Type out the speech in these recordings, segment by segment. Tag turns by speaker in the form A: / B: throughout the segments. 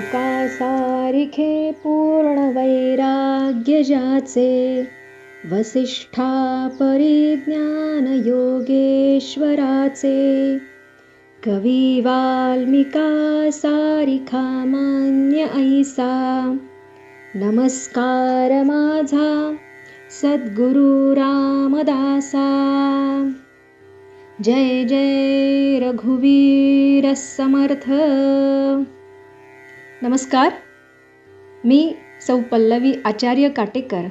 A: सारिखे पूर्णवैराग्यजाचे वसिष्ठा परिज्ञानयोगेश्वराचे कविवाल्मीका सारिखा मान्य ऐ सा नमस्कारमाधा सद्गुरुरामदासा जय जय रघुवीरसमर्थ नमस्कार. मी सौ पल्लवी आचार्य काटेकर.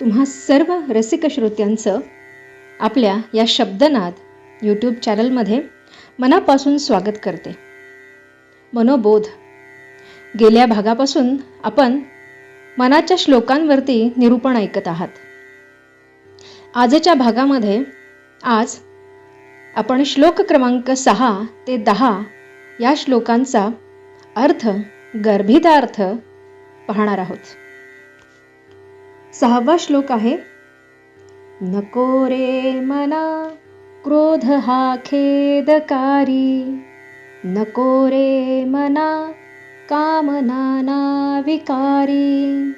A: तुम्हा सर्व रसिक श्रोत्यांचं आपल्या या शब्दनाद यूट्यूब चॅनलमध्ये मनापासून स्वागत करते. मनोबोध. गेल्या भागापासून आपण मनाच्या श्लोकांवरती निरूपण ऐकत आहात. आजच्या भागामध्ये आज आपण श्लोक क्रमांक सहा ते दहा या श्लोकांचा अर्थ गर्भितार्थ पाहणार आहोत. सहावा श्लोक आहे नको रे मना क्रोध हा खेदकारी नको रे मना कामना विकारी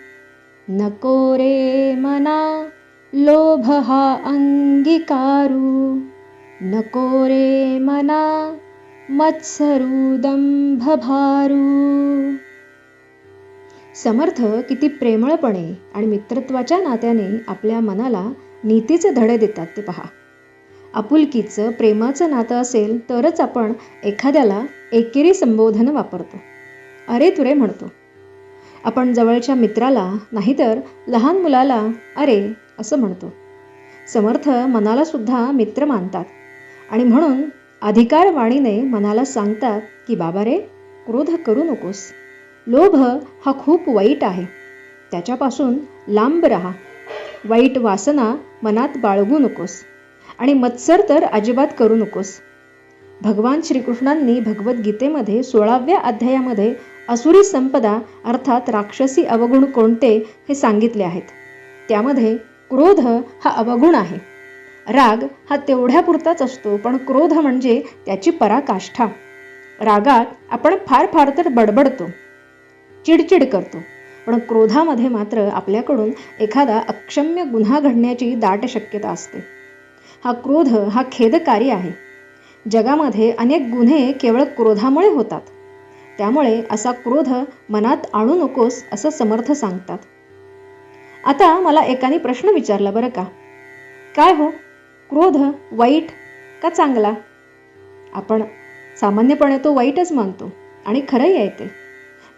A: नको रे मना लोभ हा अंगीकारू नको रे मना मत्सरुदंभभारू समर्थ किती प्रेमळपणे आणि मित्रत्वाच्या नात्याने आपल्या मनाला नीतीचे धडे देतात ते पहा. आपुलकीचं प्रेमाचं नातं असेल तरच आपण एखाद्याला एकेरी संबोधन वापरतो. अरे तुरे म्हणतो. आपण जवळच्या मित्राला नाहीतर लहान मुलाला अरे असं म्हणतो. समर्थ मनाला सुद्धा मित्र मानतात. आणि म्हणून अधिकारवाणीने मनाला सांगतात की बाबा रे क्रोध करू नकोस. लोभ हा खूप वाईट आहे. त्याच्यापासून लांब राहा. वाईट वासना मनात बाळगू नकोस आणि मत्सर तर अजिबात करू नकोस. भगवान श्रीकृष्णांनी भगवद्गीतेमध्ये सोळाव्या अध्यायामध्ये असुरी संपदा अर्थात राक्षसी अवगुण कोणते हे सांगितले आहेत. त्यामध्ये क्रोध हा अवगुण आहे. राग हा तेवढ्यापुरताच असतो पण क्रोध म्हणजे त्याची पराकाष्ठा. रागात आपण फार फार तर बडबडतो चिडचिड करतो पण क्रोधामध्ये मात्र आपल्याकडून एखादा अक्षम्य गुन्हा घडण्याची दाट शक्यता असते. हा क्रोध हा खेदकारी आहे. जगामध्ये अनेक गुन्हे केवळ क्रोधामुळे होतात. त्यामुळे असा क्रोध मनात आणू नकोस असं समर्थ सांगतात. आता मला एकाने प्रश्न विचारला बरं का? काय हो? क्रोध वाईट का चांगला? आपण सामान्यपणे तो वाईटच मानतो आणि खरंही आहे ते.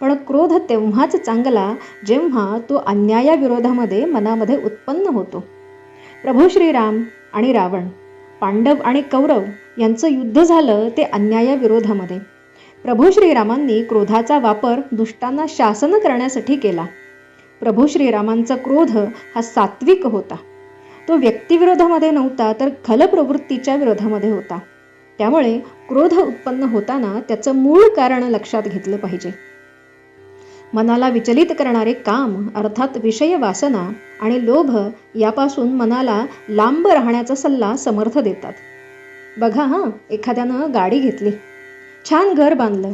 A: पण क्रोध तेव्हाच चांगला जेव्हा तो अन्यायाविरोधामध्ये मनामध्ये उत्पन्न होतो. प्रभू श्रीराम आणि रावण पांडव आणि कौरव यांचं युद्ध झालं ते अन्यायाविरोधामध्ये प्रभू श्रीरामांनी क्रोधाचा वापर दुष्टांना शासन करण्यासाठी केला. प्रभू श्रीरामांचा क्रोध हा सात्विक होता. तो व्यक्तिविरोधामध्ये नव्हता तर खलप्रवृत्तीच्या विरोधामध्ये होता. त्यामुळे क्रोध उत्पन्न होताना त्याचं मूळ कारण लक्षात घेतलं पाहिजे. मनाला विचलित करणारे काम अर्थात विषय वासना आणि लोभ यापासून मनाला लांब राहण्याचा सल्ला समर्थ देतात. बघा हां एखाद्यानं गाडी घेतली. छान घर बांधलं.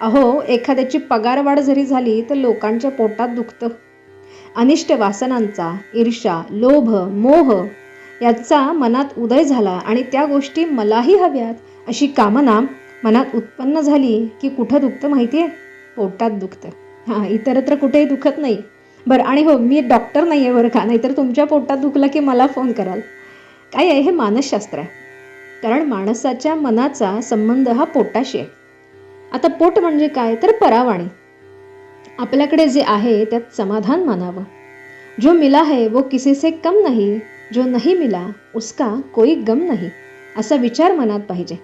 A: अहो एखाद्याची पगारवाढ जरी झाली तर लोकांच्या पोटात दुखतं. अनिष्ट वासनांचा ईर्षा लोभ मोह याचा मनात उदय झाला आणि त्या गोष्टी मलाही हव्यात अशी कामना मनात उत्पन्न झाली की कुठं दुखतं माहिती आहे पोटात दुखतं. हां इतरत्र कुठेही दुखत नाही. बरं आणि हो मी डॉक्टर नाही आहे बरं का? नाहीतर तुमच्या पोटात दुखलं की मला फोन कराल. काय आहे? हे मानसशास्त्र आहे. कारण माणसाच्या मनाचा संबंध हा पोटाशी आहे. आता पोट म्हणजे काय? तर परावाणी. आपल्याकडे जे आहे त्यात समाधान मानावं. जो मिला है वो किसी से कम नाही. जो नाही मिला उसका कोई गम नाही. असा विचार मनात पाहिजे.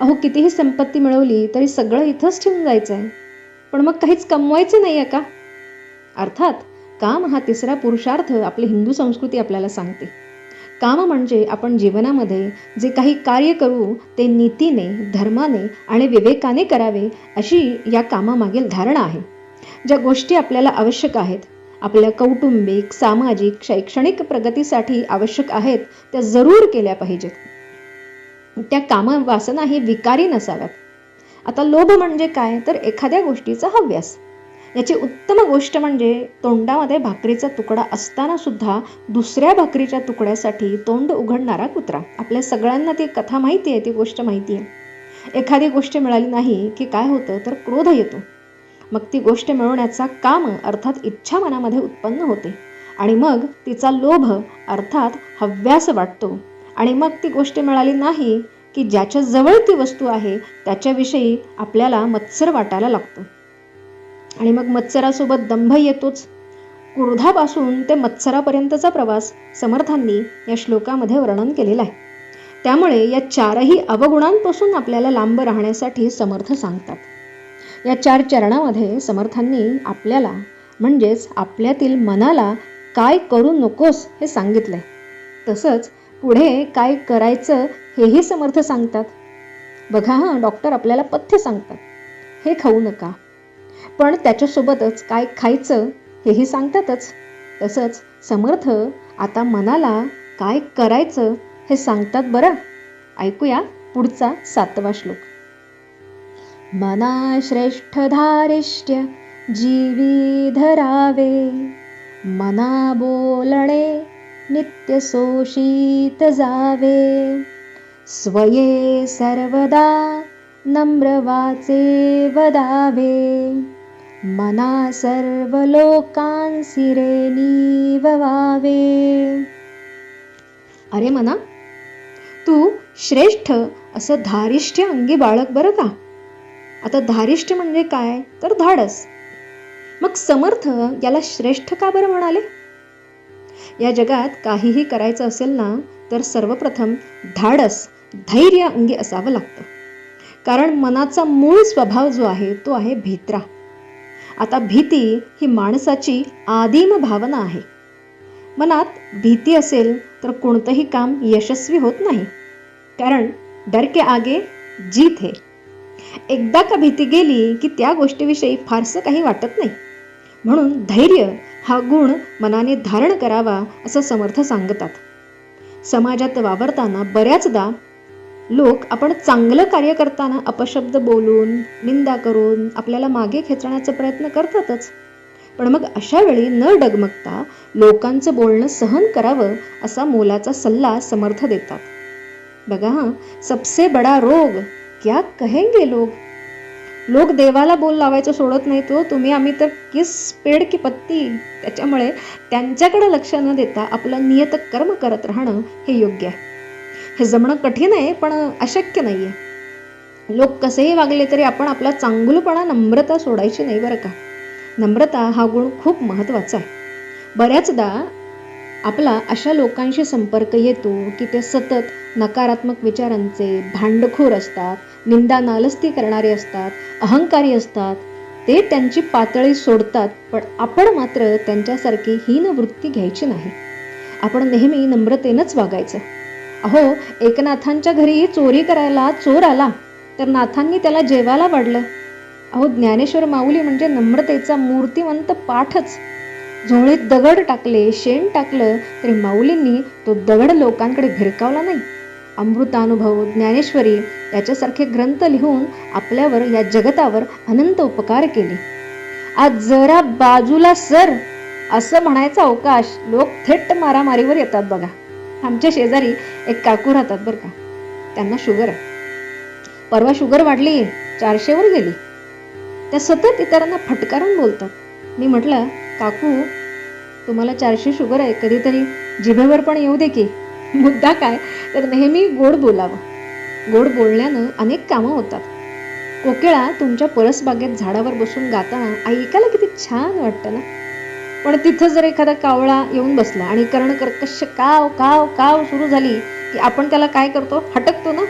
A: अहो कितीही संपत्ती मिळवली तरी सगळं इथंच ठेवून जायचं आहे पण मग काहीच कमवायचं नाही आहे का? अर्थात काम हा तिसरा पुरुषार्थ आपली हिंदू संस्कृती आपल्याला सांगते. काम म्हणजे आपण जीवनामध्ये जे काही कार्य करू ते नीतीने धर्माने आणि विवेकाने करावे अशी या कामामागील धारणा आहे. ज्या गोष्टी आपल्याला आवश्यक आहेत. आपल्या कौटुंबिक सामाजिक शैक्षणिक प्रगतीसाठी आवश्यक आहेत त्या जरूर केल्या पाहिजेत. त्या काम वासना ही विकारी नसाव्यात. आता लोभ म्हणजे काय? तर एखाद्या गोष्टीचा हव्यास. याची उत्तम गोष्ट म्हणजे तोंडामध्ये भाकरीचा तुकडा असताना सुद्धा दुसऱ्या भाकरीच्या तुकड्यासाठी तोंड उघडणारा कुत्रा. आपल्या सगळ्यांना ती कथा माहिती आहे ती गोष्ट माहिती आहे. एखादी गोष्ट मिळाली नाही की काय होतं तर क्रोध येतो. मग ती गोष्ट मिळवण्याचा काम अर्थात इच्छा मनामध्ये उत्पन्न होते. आणि मग तिचा लोभ अर्थात हव्यास वाटतो. आणि मग ती गोष्ट मिळाली नाही की ज्याच्या जवळ ती वस्तू आहे त्याच्याविषयी आपल्याला मत्सर वाटायला लागतो. आणि मग मत्सरासोबत दंभ येतोच. क्रोधापासून ते मत्सरापर्यंतचा प्रवास समर्थांनी या श्लोकामध्ये वर्णन केलेला आहे. त्यामुळे या चारही अवगुणांपासून आपल्याला लांब राहण्यासाठी समर्थ सांगतात. या चार चरणामध्ये समर्थांनी आपल्याला म्हणजेच आपल्यातील मनाला काय करू नकोस हे सांगितलंय तसंच पुढे काय करायचं हेही समर्थ सांगतात. बघा हां डॉक्टर आपल्याला पथ्य सांगतात. हे खाऊ नका. पण त्याच्यासोबतच काय खायचं हेही सांगतातच. तसंच समर्थ आता मनाला काय करायचं हे सांगतात बरं. ऐकूया पुढचा सातवा श्लोक. मना श्रेष्ठ धारिष्ट्य जीवी धरावे मना बोलणे नित्य जावे। स्वये सर्वदा नम्र वाचे वदावे। मना सर्व लोकांसिरे अरे मना तू श्रेष्ठ असं धारिष्ट्य अंगी बाळक बरं का? आता धारिष्ट म्हणजे काय? तर धाडस. मग समर्थ याला श्रेष्ठ का बरं म्हणाले? या जगात काहीही करायचं असेल ना तर सर्वप्रथम धाडस धैर्य अंगी असावं लागतं. कारण मनाचा मूळ स्वभाव जो आहे तो आहे भित्रा. आता भीती ही माणसाची आदिम भावना आहे. मनात भीती असेल तर कोणतंही काम यशस्वी होत नाही. कारण डर के आगे जीत है. एकदा का भीती गेली की त्या गोष्टीविषयी फारसं काही वाटत नाही. म्हणून धैर्य हा गुण मनाने धारण करावा असं समर्थ सांगतात. समाजात वावरताना बऱ्याचदा लोक आपण चांगलं कार्य करताना अपशब्द बोलून निंदा करून आपल्याला मागे खेचण्याचा प्रयत्न करतातच. पण मग अशा वेळी न डगमगता लोकांचं बोलणं सहन करावं असा मोलाचा सल्ला समर्थ देतात. बघा हां सबसे बडा रोग क्या कहेंगे लोग? लोक देवाला बोल लावायचं सोडत नाही तो. तुम्ही आम्ही तर किस पेड की पत्ती? त्याच्यामुळे त्यांच्याकडे लक्ष न देता आपलं नियत कर्म करत राहणं हे योग्य आहे. हे जमणं कठीण आहे पण अशक्य नाही आहे लोक कसेही वागले तरी आपण आपला चांगुलपणा नम्रता सोडायची नाही बरं का? नम्रता हा गुण खूप महत्त्वाचा आहे. बऱ्याचदा आपला अशा लोकांशी संपर्क येतो की ते सतत नकारात्मक विचारांचे भांडखोर असतात निंदा नालस्ती करणारे असतात अहंकारी असतात. ते त्यांची पातळी सोडतात पण आपण मात्र त्यांच्यासारखी हीन वृत्ती घ्यायची नाही. आपण नेहमी नम्रतेनंच वागायचं. अहो एकनाथांच्या घरी चोरी करायला चोर आला तर नाथांनी त्याला जेवायला वाढलं. अहो ज्ञानेश्वर माऊली म्हणजे नम्रतेचा मूर्तिवंत पाठच. झोळीत दगड टाकले शेण टाकलं तरी माऊलींनी तो दगड लोकांकडे भिरकावला नाही. अमृतानुभव ज्ञानेश्वरी याच्यासारखे ग्रंथ लिहून आपल्यावर या जगतावर अनंत उपकार केले. आज जरा बाजूला सर असं म्हणायचा अवकाश लोक थेट मारामारीवर येतात बघा. आमच्या शेजारी एक काकू राहतात बरं का. त्यांना शुगर आहे. परवा शुगर वाढली चारशेवर गेली. त्या सतत इतरांना फटकारून बोलतात. मी म्हटलं काकू तुम्हाला चारशे शुगर आहे कधीतरी जिभेवर पण येऊ दे की. मुद्दा काय? तर नेहमी गोड बोलावं. गोड बोलण्यानं अनेक कामं होतात. कोकिळा तुमच्या परसबागेत झाडावर बसून गाताना ऐकायला किती छान वाटतं ना? पण तिथं जर एखादा कावळा येऊन बसला आणि कर्ण कर्कश काव काव काव सुरू झाली की आपण त्याला काय करतो? हटकतो ना?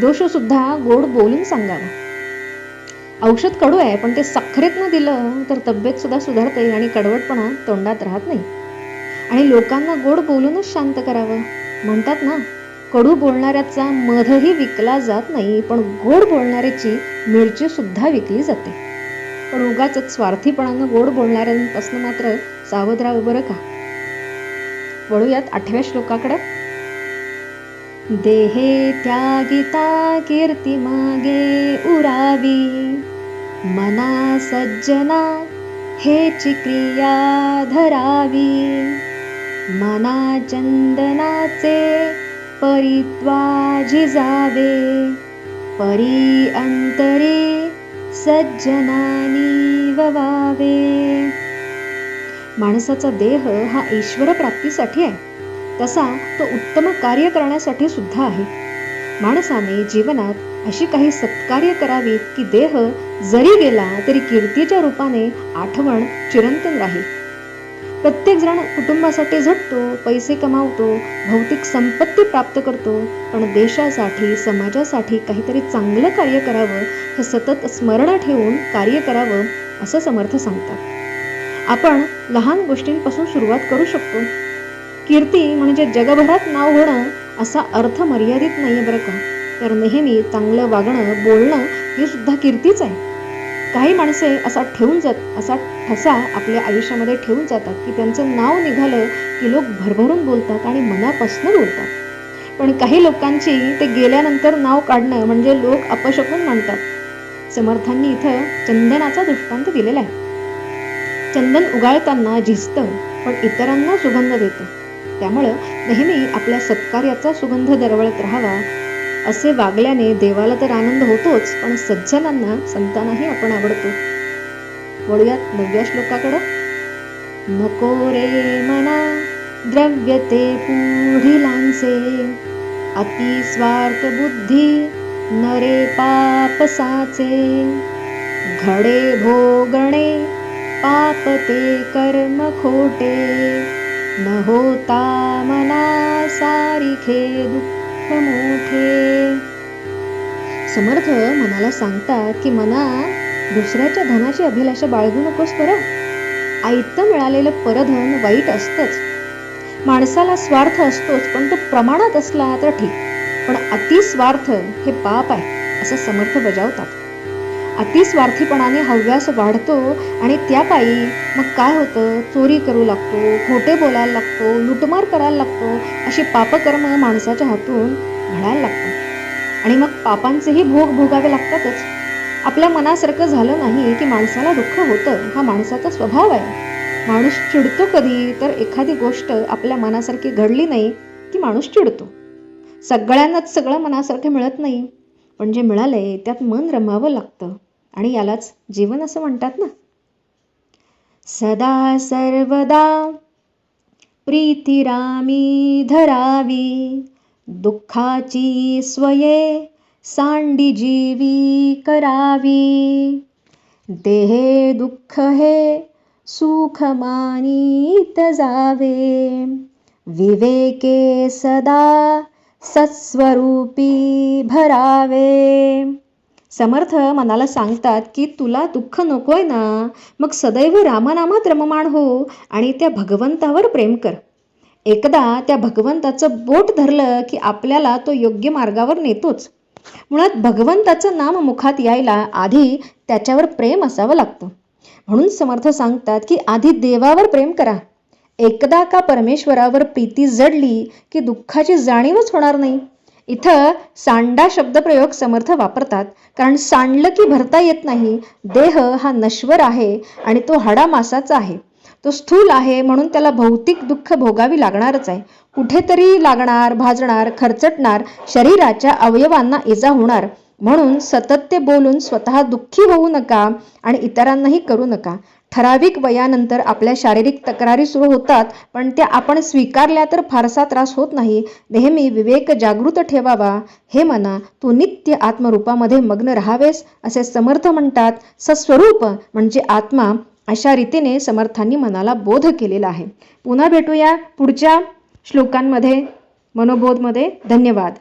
A: दोष सुद्धा गोड बोलून सांगावं. औषध कडू आहे पण ते साखरेत न दिलं तर तब्येत सुद्धा सुधारते आणि कडवटपणा तोंडात राहत नाही. आणि लोकांना गोड बोलूनच शांत करावं. म्हणतात ना कडू बोलणाऱ्याचा मधही विकला जात नाही पण गोड बोलणाऱ्याची मिरची सुद्धा विकली जाते. पण उगाच स्वार्थीपणानं गोड बोलणाऱ्यांपासून मात्र सावध राहू बरं का? वळूयात आठव्या श्लोकाकडे. देहे त्यागिता कीर्ती मागे उरावी मना सज्जना हे क्रिया धरावी. मना चंदनाचे परित्वा झिजावे परी अंतरे सज्जनानी ववावे. माणसाचा देह हा ईश्वर प्राप्तीसाठी आहे. तसा तो उत्तम कार्य करण्यासाठी सुद्धा आहे. माणसाने जीवनात अशी काही सत्कार्य करावीत की देह जरी गेला तरी कीर्तीच्या रूपाने आठवण चिरंतन राहील. प्रत्येकजण कुटुंबासाठी झटतो पैसे कमावतो भौतिक संपत्ती प्राप्त करतो पण देशासाठी समाजासाठी काहीतरी चांगलं कार्य करावं हे सतत स्मरण ठेवून कार्य करावं असं समर्थ सांगतात. आपण लहान गोष्टींपासून सुरुवात करू शकतो. कीर्ती म्हणजे जगभरात नाव होणं असा अर्थ मर्यादित नाही बरं का. तर नेहमी चांगलं वागणं बोलणं ही सुद्धा कीर्तीच आहे. काही माणसे असा ठेवून जात असा ठसा आपल्या आयुष्यामध्ये ठेवून जातात की त्यांचं नाव निघालं की लोक भरभरून बोलतात आणि मनापासून बोलतात. पण काही लोकांची ते गेल्यानंतर नाव काढणं म्हणजे लोक अपशकून मानतात समर्थांनी इथं चंदनाचा दृष्टांत दिलेला आहे. चंदन उगाळताना झिजतं पण इतरांना सुगंध देतं. त्यामुळं नेहमी आपल्या सत्कार्याचा सुगंध दरवळत राहावा असे वागल्याने देवाला तर आनंद होतोच पण सज्जनांना संतांनाही आपण आवडतो. वळूयात नवव्या श्लोकाकडं. नको रे मना द्रव्य ते पुढिलांचे अति स्वार्थ बुद्धी नरे पापसाचे घडे भोगणे पाप ते कर्म खोटे. न होता मना सारिखे दुःख मोठे. समर्थ मनाला सांगतात की मना दुसऱ्याच्या धनाची अभिलाषा बाळगू नकोस बरं. आयतं मिळालेलं परधन वाईट असतंच. माणसाला स्वार्थ असतोच पण तो प्रमाणात असला तर ठीक. पण अतिस्वार्थ हे पाप आहे असं समर्थ बजावतात. अतिस्वार्थीपणाने हव्यास वाढतो आणि त्यापायी मग काय होतं? चोरी करू लागतो खोटे बोलायला लागतो लुटमार करायला लागतो अशी पापकर्म माणसाच्या हातून घडायला लागतात. आणि मग पापांचेही भोग भोगावे लागतातच. आपल्या मनासारखं झालं नाही की माणसाला दुःख होतं. हा माणसाचा स्वभाव आहे. माणूस चिडतो कधी तर एखादी गोष्ट आपल्या मनासारखी घडली नाही की माणूस चिडतो. सगळ्यांनाच सगळं मनासारखं मिळत नाही. पण जे मिळालंय त्यात मन रमावं लागतं. आणि यालाच जीवन असं म्हणतात ना. सदा सर्वदा प्रीतिरामी धरावी दुःखाची स्वये सांडी जीवी करावी. देहे दुःख हे सुख मानीत जावे. विवेके सदा सत्स्वरूपी भरावे. समर्थ मनाला सांगतात की तुला दुःख नकोय ना. मग सदैव रामनामात रममाण हो आणि त्या भगवंतावर प्रेम कर. एकदा त्या भगवंताचं बोट धरलं की आपल्याला तो योग्य मार्गावर नेतोच. मुळात भगवंताचं नाम मुखात यायला आधी त्याच्यावर प्रेम असावं लागतं. म्हणून समर्थ सांगतात की आधी देवावर प्रेम करा. एकदा का परमेश्वरावर प्रीती जडली की दुःखाची जाणीवच होणार नाही? इथं सांडा शब्दप्रयोग समर्थ वापरतात कारण सांडलं की भरता येत नाही देह हा नश्वर आहे आणि तो हाडामासाचा आहे. तो स्थूल आहे म्हणून त्याला भौतिक दुःख भोगावी लागणारच आहे. कुठेतरी लागणार भाजणार खरचटणार शरीराच्या अवयवांना इजा होणार. म्हणून सतत ते बोलून स्वतः दुःखी होऊ नका आणि इतरांनाही करू नका. ठराविक वयानंतर आपल्या शारीरिक तक्रारी सुरू होतात पण त्या आपण स्वीकारल्या तर फारसा त्रास होत नाही. नेहमी विवेक जागृत ठेवावा. हे मना तू नित्य आत्मरूपामध्ये मग्न राहावेस असे समर्थ म्हणतात. सस्वरूप म्हणजे आत्मा. अशा रीतीने समर्थांनी मनाला बोध केलेला आहे. पुन्हा भेटूया पुढच्या श्लोकांमध्ये मनोबोधमध्ये. धन्यवाद.